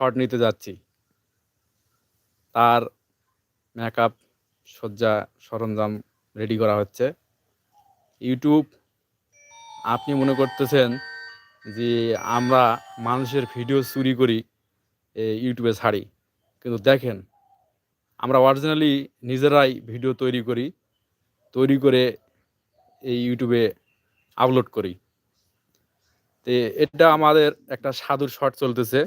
Shot নিতে যাচ্ছি। তার মেকআপ সজ্জা সরঞ্জাম রেডি করা হচ্ছে। ইউটিউব আপনি মনে করতেছেন যে আমরা মানুষের ভিডিও চুরি করি ইউটিউবে ছাড়ি। কিন্তু দেখেন, আমরা অরিজিনালি নিজেরাই ভিডিও তৈরি করি, তৈরি করে এই ইউটিউবে আপলোড করি। তো এটা আমাদের একটা সাধুর শট চলতেছে।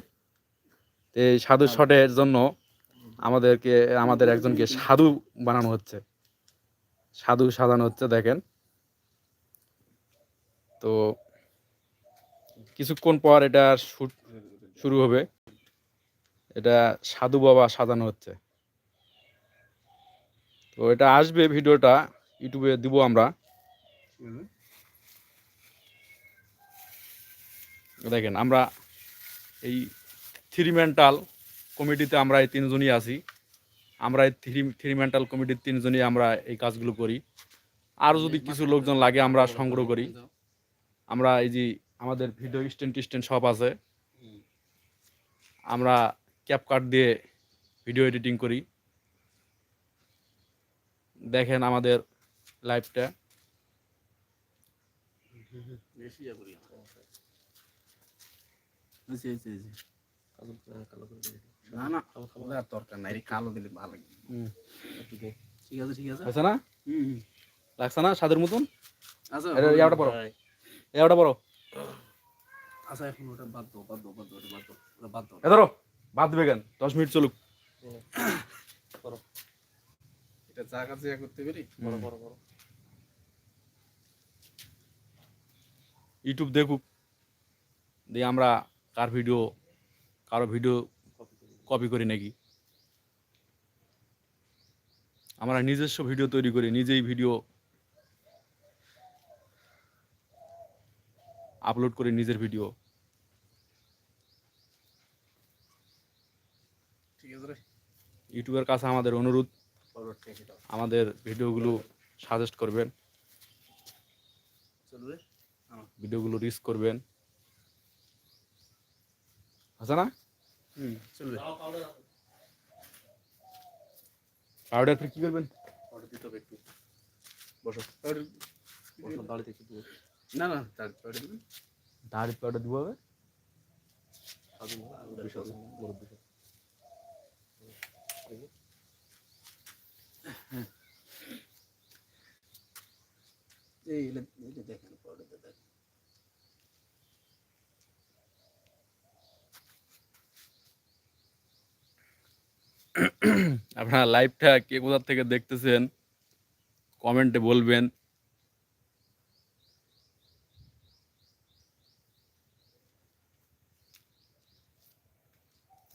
এই সাধুর শটের জন্য আমাদেরকে আমাদের একজনকে সাধু বানানো হচ্ছে। সাধু সাজানো হচ্ছে দেখেন। তো কিছুক্ষণ পর এটা শুট শুরু হবে। এটা সাধু বাবা সাজানো হচ্ছে। তো এটা আসবে ভিডিওটা ইউটিউবে দিব আমরা। দেখেন আমরা এই থ্রি মেন্টাল কমিটিতে আমরা এই তিনজনই আছি। আমরা এই থ্রি থ্রি মেন্টাল কমিটির তিনজনই আমরা এই কাজগুলো করি। আর যদি কিছু লোকজন লাগে, আমরা সংগ্রহ করি। আমরা এই যে আমাদের ভিডিও স্ট্যান্ড টিস্ট্যান্ড সব আছে। আমরা ক্যাপকাট দিয়ে ভিডিও এডিটিং করি। দেখেন আমাদের লাইভটা না না। আর দরকার নাই কালো দিলে ভালো ঠিক আছে ঠিক আছে? না। লাগছে না সাদের মতন? আচ্ছা এটা ইয়াটা আচ্ছা এখন ওটা বাদ দাও বাদ দাও বাদ দাও বাদ দাও ওটা বাদ দাও। ধরো বাদ দেবে কেন? দশ মিনিট চলুক। এটা করতে পারি? বড়, বড়, ইউটিউব দেখুক। দিয়ে আমরা কার ভিডিও কারও ভিডিও কপি করি নাকি? আমরা নিজস্ব ভিডিও তৈরি করি নিজেই ভিডিও আপলোড করি নিজের ভিডিও। ঠিক আছে রে। ইউটিউবের কাছে আমাদের অনুরোধ আমাদের ভিডিওগুলো সাজেস্ট করবেন। ভিডিওগুলো রিস করবেন। আছে না? হুম চলবে পাউডার ফির কি করবেন অর্ডার দিতে হবে একটু বসো বসো দাঁড়িয়ে থেকে দেবো না না দাঁড়িয়ে অর্ডার দিবেন দাঁড়ি পাউডার দিব হবে সাধু বিশাল মুরব্বী এই এটা এটা দেখেন অর্ডারটা দেখেন আপনারা লাইভটা কে কোথা থেকে দেখতেছেন কমেন্টে বলবেন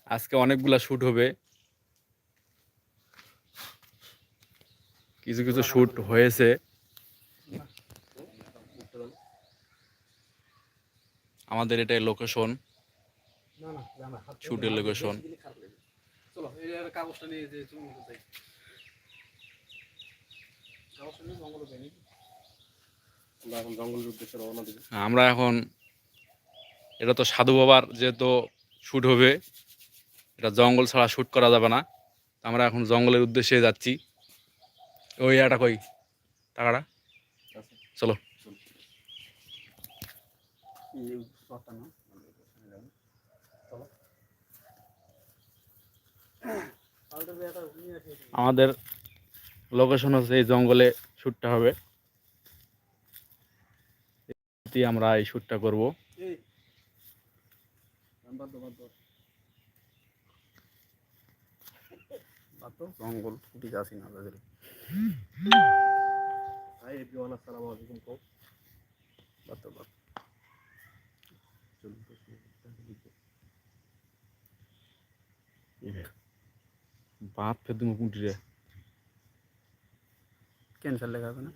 আজকে অনেকগুলা শ্যুট হবে কিছু কিছু শ্যুট হয়েছে আমাদের এটাই লোকেশন শুটের লোকেশন চলো এই আর কাগজটা নিয়ে যে নাকি? আমরা এখন জঙ্গলের উদ্দেশ্যে রওনা দিব। আমরা এখন এটা তো সাধু বাবার যেহেতু শ্যুট হবে এটা জঙ্গল ছাড়া শ্যুট করা যাবে না। আমরা এখন জঙ্গলের উদ্দেশ্যে যাচ্ছি। ওই এটা কই? টাকাটা? চলো। চলো। আমাদের লোকেশন হচ্ছে এই জঙ্গলে শ্যুটটা হবে। আমরা এই শ্যুটটা করব। জঙ্গল ফুটি যাচ্ছি না তাদের। হাই এভরিওয়ান আসসালামু আলাইকুম বাদ বাদ চলুন তো বাপ ফের তুমি কুটি রে ক্যান্সার লেখা হবে না।